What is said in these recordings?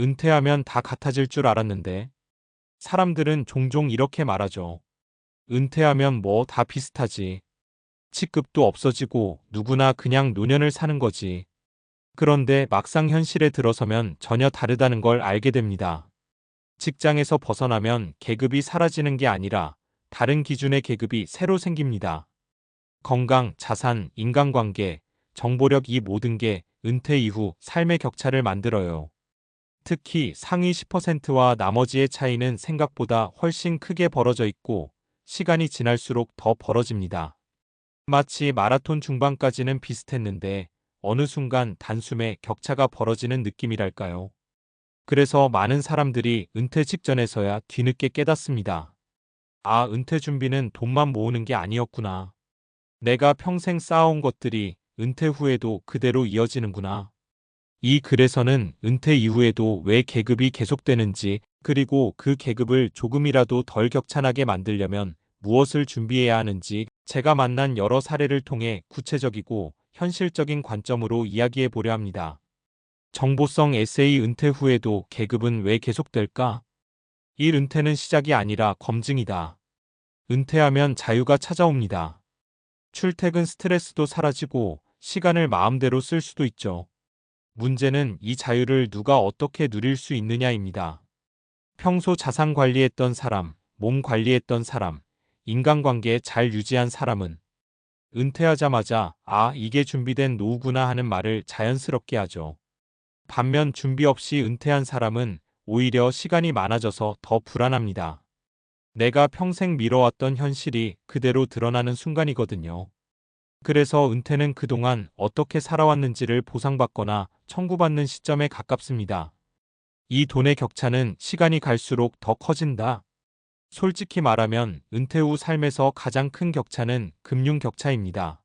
은퇴하면 다 같아질 줄 알았는데. 사람들은 종종 이렇게 말하죠. 은퇴하면 뭐 다 비슷하지. 직급도 없어지고 누구나 그냥 노년을 사는 거지. 그런데 막상 현실에 들어서면 전혀 다르다는 걸 알게 됩니다. 직장에서 벗어나면 계급이 사라지는 게 아니라 다른 기준의 계급이 새로 생깁니다. 건강, 자산, 인간관계, 정보력 이 모든 게 은퇴 이후 삶의 격차를 만들어요. 특히 상위 10%와 나머지의 차이는 생각보다 훨씬 크게 벌어져 있고 시간이 지날수록 더 벌어집니다. 마치 마라톤 중반까지는 비슷했는데 어느 순간 단숨에 격차가 벌어지는 느낌이랄까요. 그래서 많은 사람들이 은퇴 직전에서야 뒤늦게 깨닫습니다. 아, 은퇴 준비는 돈만 모으는 게 아니었구나. 내가 평생 쌓아온 것들이 은퇴 후에도 그대로 이어지는구나. 이 글에서는 은퇴 이후에도 왜 계급이 계속되는지 그리고 그 계급을 조금이라도 덜 격찬하게 만들려면 무엇을 준비해야 하는지 제가 만난 여러 사례를 통해 구체적이고 현실적인 관점으로 이야기해 보려 합니다. 정보성 에세이 은퇴 후에도 계급은 왜 계속될까? 일 은퇴는 시작이 아니라 검증이다. 은퇴하면 자유가 찾아옵니다. 출퇴근 스트레스도 사라지고 시간을 마음대로 쓸 수도 있죠. 문제는 이 자유를 누가 어떻게 누릴 수 있느냐입니다. 평소 자산 관리했던 사람, 몸 관리했던 사람, 인간관계 잘 유지한 사람은 은퇴하자마자 아, 이게 준비된 노후구나 하는 말을 자연스럽게 하죠. 반면 준비 없이 은퇴한 사람은 오히려 시간이 많아져서 더 불안합니다. 내가 평생 미뤄왔던 현실이 그대로 드러나는 순간이거든요. 그래서 은퇴는 그동안 어떻게 살아왔는지를 보상받거나 청구받는 시점에 가깝습니다. 이 돈의 격차는 시간이 갈수록 더 커진다. 솔직히 말하면 은퇴 후 삶에서 가장 큰 격차는 금융 격차입니다.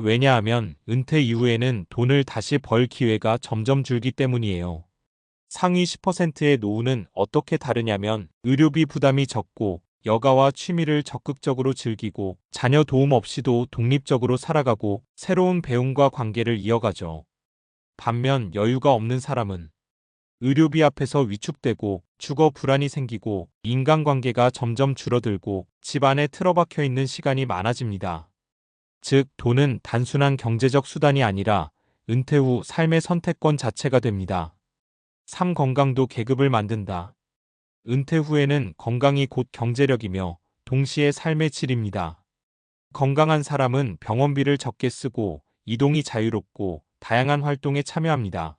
왜냐하면 은퇴 이후에는 돈을 다시 벌 기회가 점점 줄기 때문이에요. 상위 10%의 노후는 어떻게 다르냐면 의료비 부담이 적고 여가와 취미를 적극적으로 즐기고 자녀 도움 없이도 독립적으로 살아가고 새로운 배움과 관계를 이어가죠. 반면 여유가 없는 사람은 의료비 앞에서 위축되고 주거 불안이 생기고 인간관계가 점점 줄어들고 집안에 틀어박혀 있는 시간이 많아집니다. 즉, 돈은 단순한 경제적 수단이 아니라 은퇴 후 삶의 선택권 자체가 됩니다. 삶 건강도 계급을 만든다. 은퇴 후에는 건강이 곧 경제력이며 동시에 삶의 질입니다. 건강한 사람은 병원비를 적게 쓰고 이동이 자유롭고 다양한 활동에 참여합니다.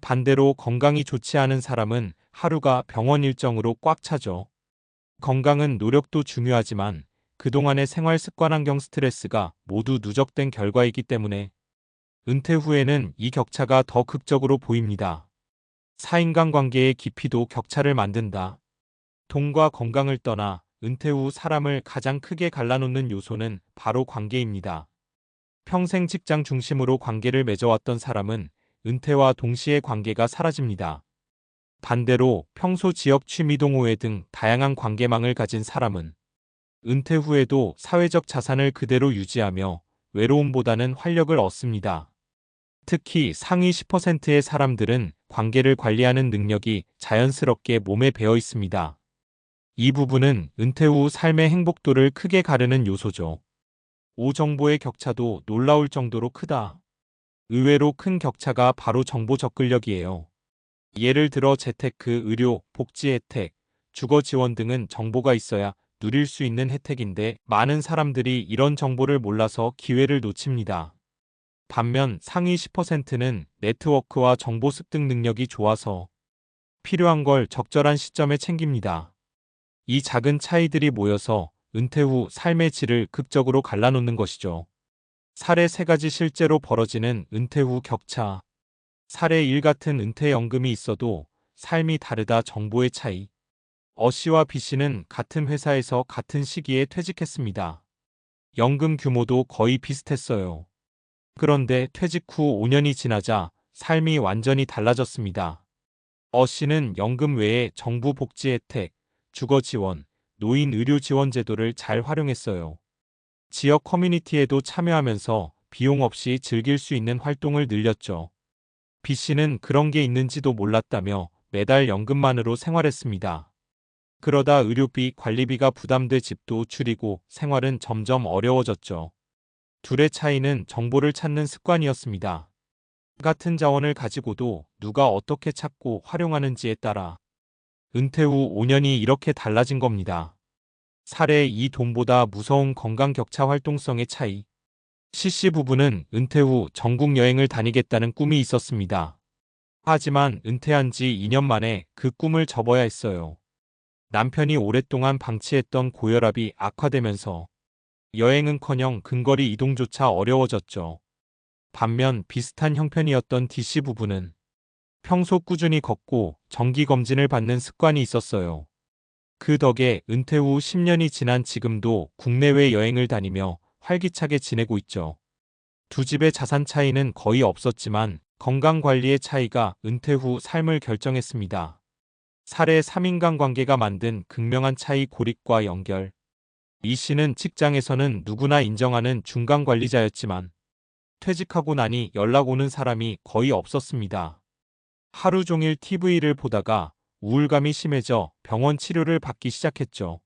반대로 건강이 좋지 않은 사람은 하루가 병원 일정으로 꽉 차죠. 건강은 노력도 중요하지만 그동안의 생활 습관 환경 스트레스가 모두 누적된 결과이기 때문에 은퇴 후에는 이 격차가 더 극적으로 보입니다. 사인간 관계의 깊이도 격차를 만든다. 돈과 건강을 떠나 은퇴 후 사람을 가장 크게 갈라놓는 요소는 바로 관계입니다. 평생 직장 중심으로 관계를 맺어왔던 사람은 은퇴와 동시에 관계가 사라집니다. 반대로 평소 지역 취미 동호회 등 다양한 관계망을 가진 사람은 은퇴 후에도 사회적 자산을 그대로 유지하며 외로움보다는 활력을 얻습니다. 특히 상위 10%의 사람들은 관계를 관리하는 능력이 자연스럽게 몸에 배어 있습니다. 이 부분은 은퇴 후 삶의 행복도를 크게 가르는 요소죠. 오정보의 격차도 놀라울 정도로 크다. 의외로 큰 격차가 바로 정보 접근력이에요. 예를 들어 재테크, 의료, 복지 혜택, 주거 지원 등은 정보가 있어야 누릴 수 있는 혜택인데 많은 사람들이 이런 정보를 몰라서 기회를 놓칩니다. 반면 상위 10%는 네트워크와 정보 습득 능력이 좋아서 필요한 걸 적절한 시점에 챙깁니다. 이 작은 차이들이 모여서 은퇴 후 삶의 질을 극적으로 갈라놓는 것이죠. 사례 세 가지 실제로 벌어지는 은퇴 후 격차. 사례 1 같은 은퇴연금이 있어도 삶이 다르다 정보의 차이. 어 씨와 B 씨는 같은 회사에서 같은 시기에 퇴직했습니다. 연금 규모도 거의 비슷했어요. 그런데 퇴직 후 5년이 지나자 삶이 완전히 달라졌습니다. 어 씨는 연금 외에 정부 복지 혜택, 주거 지원, 노인 의료 지원 제도를 잘 활용했어요. 지역 커뮤니티에도 참여하면서 비용 없이 즐길 수 있는 활동을 늘렸죠. B 씨는 그런 게 있는지도 몰랐다며 매달 연금만으로 생활했습니다. 그러다 의료비, 관리비가 부담돼 집도 줄이고 생활은 점점 어려워졌죠. 둘의 차이는 정보를 찾는 습관이었습니다. 같은 자원을 가지고도 누가 어떻게 찾고 활용하는지에 따라 은퇴 후 5년이 이렇게 달라진 겁니다. 사례 이 돈보다 무서운 건강 격차 활동성의 차이. CC 부부는 은퇴 후 전국 여행을 다니겠다는 꿈이 있었습니다. 하지만 은퇴한 지 2년 만에 그 꿈을 접어야 했어요. 남편이 오랫동안 방치했던 고혈압이 악화되면서 여행은커녕 근거리 이동조차 어려워졌죠. 반면 비슷한 형편이었던 DC 부부는 평소 꾸준히 걷고 정기검진을 받는 습관이 있었어요. 그 덕에 은퇴 후 10년이 지난 지금도 국내외 여행을 다니며 활기차게 지내고 있죠. 두 집의 자산 차이는 거의 없었지만 건강 관리의 차이가 은퇴 후 삶을 결정했습니다. 사례 3인간 관계가 만든 극명한 차이 고립과 연결. 이 씨는 직장에서는 누구나 인정하는 중간 관리자였지만 퇴직하고 나니 연락 오는 사람이 거의 없었습니다. 하루 종일 TV를 보다가 우울감이 심해져 병원 치료를 받기 시작했죠.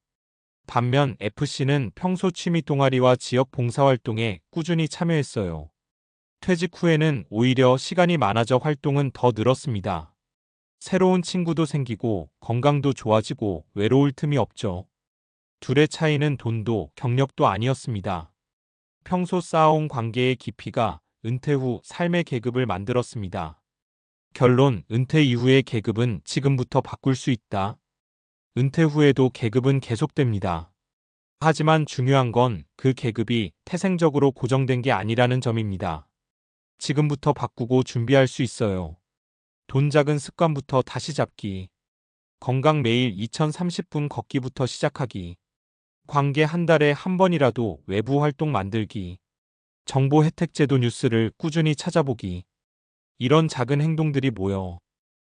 반면 FC는 평소 취미 동아리와 지역 봉사활동에 꾸준히 참여했어요. 퇴직 후에는 오히려 시간이 많아져 활동은 더 늘었습니다. 새로운 친구도 생기고 건강도 좋아지고 외로울 틈이 없죠. 둘의 차이는 돈도 경력도 아니었습니다. 평소 쌓아온 관계의 깊이가 은퇴 후 삶의 계급을 만들었습니다. 결론, 은퇴 이후의 계급은 지금부터 바꿀 수 있다. 은퇴 후에도 계급은 계속됩니다. 하지만 중요한 건 그 계급이 태생적으로 고정된 게 아니라는 점입니다. 지금부터 바꾸고 준비할 수 있어요. 돈 작은 습관부터 다시 잡기. 건강 매일 2030분 걷기부터 시작하기. 관계 한 달에 한 번이라도 외부 활동 만들기. 정보 혜택 제도 뉴스를 꾸준히 찾아보기. 이런 작은 행동들이 모여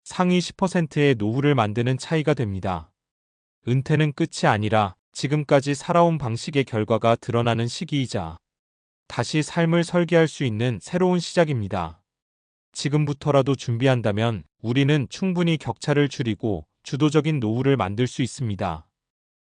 상위 10%의 노후를 만드는 차이가 됩니다. 은퇴는 끝이 아니라 지금까지 살아온 방식의 결과가 드러나는 시기이자 다시 삶을 설계할 수 있는 새로운 시작입니다. 지금부터라도 준비한다면 우리는 충분히 격차를 줄이고 주도적인 노후를 만들 수 있습니다.